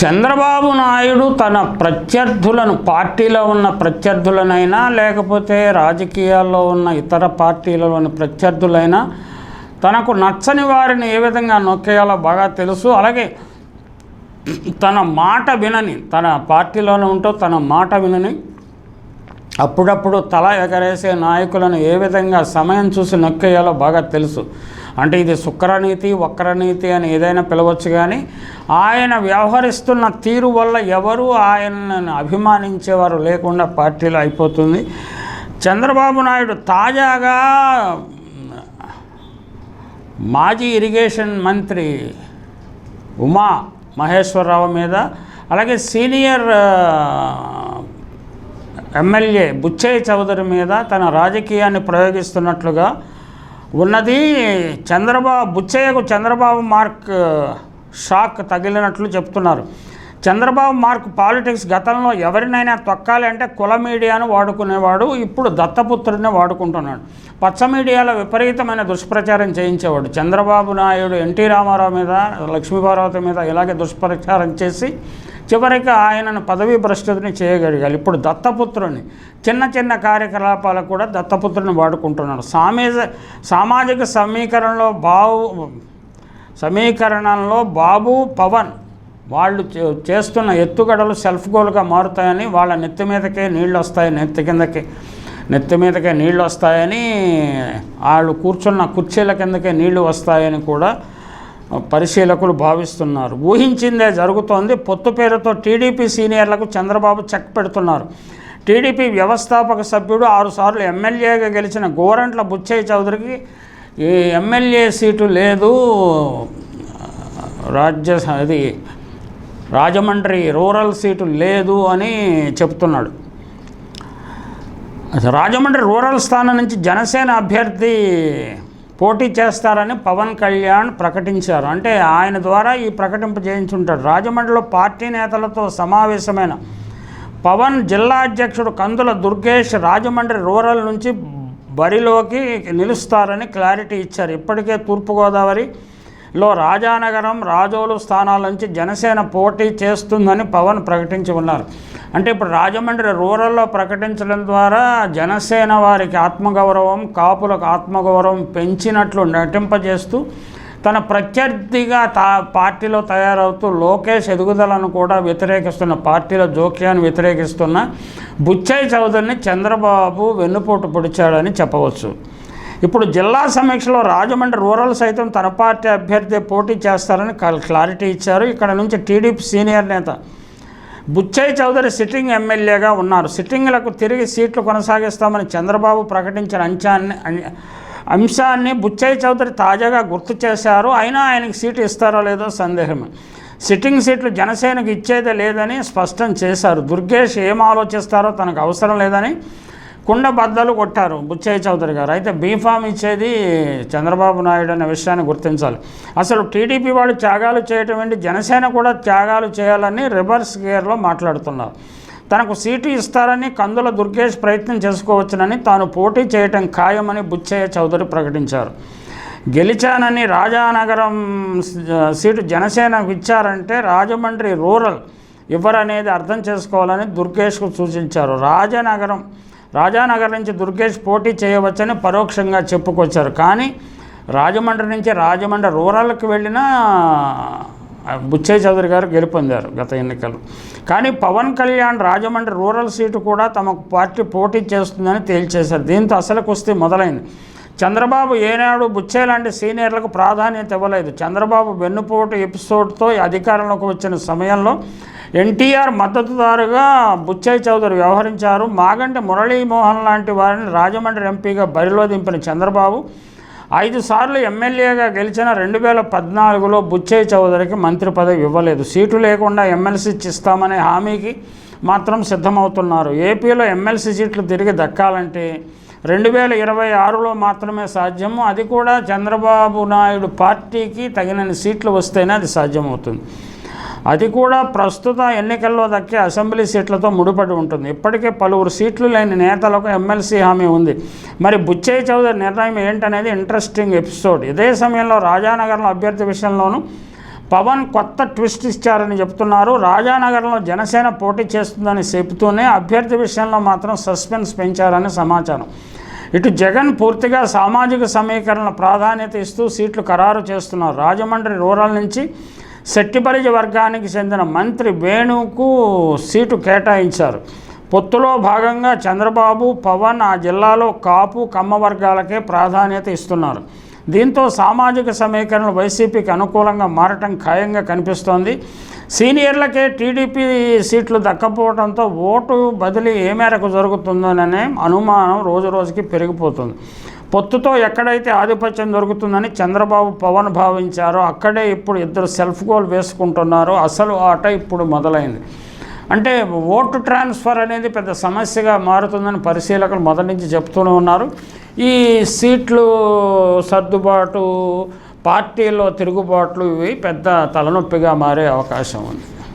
చంద్రబాబు నాయుడు తన ప్రత్యర్థులను పార్టీలో ఉన్న ప్రత్యర్థులనైనా లేకపోతే రాజకీయాల్లో ఉన్న ఇతర పార్టీలలోని ప్రత్యర్థులైనా తనకు నచ్చని వారిని ఏ విధంగా నొక్కేయాలో బాగా తెలుసు. అలాగే తన మాట వినని తన పార్టీలోనే ఉంటూ తన మాట వినని అప్పుడప్పుడు తల ఎగరేసే నాయకులను ఏ విధంగా సమయం చూసి నొక్కేయాలో బాగా తెలుసు. అంటే ఇది శుక్రనీతి వక్రనీతి అని ఏదైనా పిలవచ్చు కానీ ఆయన వ్యవహరిస్తున్న తీరు వల్ల ఎవరు ఆయనను అభిమానించేవారు లేకుండా పార్టీలో అయిపోతుంది. చంద్రబాబు నాయుడు తాజాగా మాజీ ఇరిగేషన్ మంత్రి ఉమా మహేశ్వరరావు మీద అలాగే సీనియర్ ఎమ్మెల్యే బుచ్చయ్య చౌదరి మీద తన రాజకీయాన్ని ప్రయోగిస్తున్నట్లుగా ఉన్నది చంద్రబాబు బుచ్చయ్యకు చంద్రబాబు మార్క్ షాక్ తగిలినట్లు చెప్తున్నారు. చంద్రబాబు మార్క్ పాలిటిక్స్ గతంలో ఎవరినైనా తొక్కాలి అంటే కుల మీడియాను వాడుకునేవాడు ఇప్పుడు దత్తపుత్రుడిని వాడుకుంటున్నాడు. పచ్చ మీడియాలో విపరీతమైన దుష్ప్రచారం చేయించేవాడు. చంద్రబాబు నాయుడు ఎన్టీ రామారావు మీద లక్ష్మీపార్వతి మీద ఇలాగే దుష్ప్రచారం చేసి చివరికి ఆయనను పదవీ భ్రష్టుని చేయగలిగారు. ఇప్పుడు దత్తపుత్రుని చిన్న చిన్న కార్యకలాపాలకు కూడా దత్తపుత్రుని వాడుకుంటున్నాడు. సామేజ సామాజిక సమీకరణలో బావు సమీకరణంలో బాబు పవన్ వాళ్ళు చే- చేస్తున్న ఎత్తుగడలు సెల్ఫ్ గోల్గా మారుతాయని వాళ్ళ నెత్తి మీదకే నీళ్ళు వస్తాయి నెత్తి కిందకి నెత్తి మీదకే నీళ్ళు వస్తాయని వాళ్ళు కూర్చున్న కుర్చీల కిందకే నీళ్ళు వస్తాయని కూడా పరిశీలకులు భావిస్తున్నారు. ఊహించిందే జరుగుతోంది. పొత్తు పేరుతో టీడీపీ సీనియర్లకు చంద్రబాబు చెక్ పెడుతున్నారు. టీడీపీ వ్యవస్థాపక సభ్యుడు ఆరుసార్లు ఎమ్మెల్యేగా గెలిచిన గోరంట్ల బుచ్చయ్య చౌదరికి ఈ ఎమ్మెల్యే సీటు లేదు. రాజ్య అది రాజమండ్రి రూరల్ సీటు లేదు అని చెప్తున్నాడు. రాజమండ్రి రూరల్ స్థానం నుంచి జనసేన అభ్యర్థి పోటీ చేస్తారని పవన్ కళ్యాణ్ ప్రకటించారు. అంటే ఆయన ద్వారా ఈ ప్రకటింపు చేయించుంటాడు రాజమండ్రిలో పార్టీ నేతలతో సమావేశమైన పవన్ జిల్లా అధ్యక్షుడు కందుల దుర్గేష్ రాజమండ్రి రూరల్ నుంచి బరిలోకి నిలుస్తారని క్లారిటీ ఇచ్చారు. ఇప్పటికే తూర్పుగోదావరి లో రాజానగరం రాజోలు స్థానాల నుంచి జనసేన పోటీ చేస్తుందని పవన్ ప్రకటించి ఉన్నారు. అంటే ఇప్పుడు రాజమండ్రి రూరల్లో ప్రకటించడం ద్వారా జనసేన వారికి ఆత్మగౌరవం కాపులకు ఆత్మగౌరవం పెంచినట్లు నటింపజేస్తూ తన ప్రత్యర్థిగా తా పార్టీలో తయారవుతూ లోకేష్ ఎదుగుదలను కూడా వ్యతిరేకిస్తున్న పార్టీలో జోక్యాన్ని వ్యతిరేకిస్తున్న బుచ్చయ్య చౌదరిని చంద్రబాబు వెన్నుపోటు పొడిచాడని చెప్పవచ్చు. ఇప్పుడు జిల్లా సమీక్షలో రాజమండ్రి రూరల్ సైతం తన పార్టీ అభ్యర్థి పోటీ చేస్తారని క్లారిటీ ఇచ్చారు. ఇక్కడ నుంచి టీడీపీ సీనియర్ నేత బుచ్చయ్య చౌదరి సిట్టింగ్ ఎమ్మెల్యేగా ఉన్నారు. సిట్టింగ్లకు తిరిగి సీట్లు కొనసాగిస్తామని చంద్రబాబు ప్రకటించిన అంశాన్ని అంశాన్ని బుచ్చయ్య చౌదరి తాజాగా గుర్తు చేశారు. అయినా ఆయనకి సీటు ఇస్తారో లేదో సందేహమే. సిట్టింగ్ సీట్లు జనసేనకు ఇచ్చేదే లేదని స్పష్టం చేశారు. దుర్గేష్ ఏం ఆలోచిస్తారో తనకు అవసరం లేదని కుండ బద్దలు కొట్టారు బుచ్చయ్య చౌదరి గారు. అయితే బీఫామ్ ఇచ్చేది చంద్రబాబు నాయుడు అనే విషయాన్ని గుర్తించాలి. అసలు టీడీపీ వాళ్ళు త్యాగాలు చేయటం ఏంటి? జనసేన కూడా త్యాగాలు చేయాలని రివర్స్ గేర్లో మాట్లాడుతున్నారు. తనకు సీటు ఇస్తారని కందుల దుర్గేష్ ప్రయత్నం చేసుకోవచ్చునని తాను పోటీ చేయటం ఖాయమని బుచ్చయ్య చౌదరి ప్రకటించారు. గెలిచానని రాజానగరం సీటు జనసేనకు ఇచ్చారంటే రాజమండ్రి రూరల్ ఇవ్వరనేది అర్థం చేసుకోవాలని దుర్గేష్కు సూచించారు. రాజనగరం రాజానగర్ నుంచి దుర్గేష్ పోటీ చేయవచ్చని పరోక్షంగా చెప్పుకొచ్చారు. కానీ రాజమండ్రి నుంచి రాజమండ్రి రూరల్కి వెళ్ళినా బుచ్చయ్య చౌదరి గారు గెలుపొందారు గత ఎన్నికలు. కానీ పవన్ కళ్యాణ్ రాజమండ్రి రూరల్ సీటు కూడా తమకు పార్టీ పోటీ చేస్తుందని తేల్చేశారు. దీంతో అసలు కుస్తీ మొదలైంది. చంద్రబాబు ఏనాడు బుచ్చయ్య లాంటి సీనియర్లకు ప్రాధాన్యత ఇవ్వలేదు. చంద్రబాబు వెన్నుపోటు ఎపిసోడ్తో అధికారంలోకి వచ్చిన సమయంలో ఎన్టీఆర్ మద్దతుదారుగా బుచ్చయ్య చౌదరి వ్యవహరించారు. మాగంటి మురళీమోహన్ లాంటి వారిని రాజమండ్రి ఎంపీగా బరిలో దింపిన చంద్రబాబు ఐదు సార్లు ఎమ్మెల్యేగా గెలిచిన రెండు వేల పద్నాలుగులో బుచ్చయ్య చౌదరికి మంత్రి పదవి ఇవ్వలేదు. సీటు లేకుండా ఎమ్మెల్సీ ఇస్తామనే హామీకి మాత్రం సిద్ధమవుతున్నారు. ఏపీలో ఎమ్మెల్సీ సీట్లు తిరిగి దక్కాలంటే రెండు వేల ఇరవై ఆరులో మాత్రమే సాధ్యము. అది కూడా చంద్రబాబు నాయుడు పార్టీకి తగినన్ని సీట్లు వస్తేనే అది సాధ్యమవుతుంది. అది కూడా ప్రస్తుత ఎన్నికల్లో దక్కే అసెంబ్లీ సీట్లతో ముడిపడి ఉంటుంది. ఇప్పటికే పలువురు సీట్లు లేని నేతలకు ఎమ్మెల్సీ హామీ ఉంది. మరి బుచ్చయ్య చౌదరి నిర్ణయం ఏంటనేది ఇంట్రెస్టింగ్ ఎపిసోడ్. ఇదే సమయంలో రాజానగర్లో అభ్యర్థి విషయంలోనూ పవన్ కొత్త ట్విస్ట్ ఇచ్చారని చెప్తున్నారు. రాజానగరంలో జనసేన పోటీ చేస్తుందని చెబుతూనే అభ్యర్థి విషయంలో మాత్రం సస్పెన్స్ పెంచారని సమాచారం. ఇటు జగన్ పూర్తిగా సామాజిక సమీకరణ ప్రాధాన్యత ఇస్తూ సీట్లు ఖరారు చేస్తున్నారు. రాజమండ్రి రూరల్ నుంచి శెట్టిపరిజ వర్గానికి చెందిన మంత్రి వేణుకు సీటు కేటాయించారు. పొత్తులో భాగంగా చంద్రబాబు పవన్ ఆ జిల్లాలో కాపు కమ్మ వర్గాలకే ప్రాధాన్యత ఇస్తున్నారు. దీంతో సామాజిక సమీకరణ వైసీపీకి అనుకూలంగా మారటం ఖాయంగా కనిపిస్తోంది. సీనియర్లకే టీడీపీ సీట్లు దక్కపోవడంతో ఓటు బదిలీ ఏ మేరకు జరుగుతుందోననే అనుమానం రోజు రోజుకి పెరిగిపోతుంది. పొత్తుతో ఎక్కడైతే ఆధిపత్యం దొరుకుతుందని చంద్రబాబు పవన్ భావించారో అక్కడే ఇప్పుడు ఇద్దరు సెల్ఫ్ గోల్ వేసుకుంటున్నారో. అసలు ఆట ఇప్పుడు మొదలైంది. అంటే ఓటు ట్రాన్స్ఫర్ అనేది పెద్ద సమస్యగా మారుతుందని పరిశీలకులు మొదటి నుంచి చెప్తూనే ఉన్నారు. ఈ సీట్లు సర్దుబాటు పార్టీలో తిరుగుబాట్లు ఇవి పెద్ద తలనొప్పిగా మారే అవకాశం ఉంది.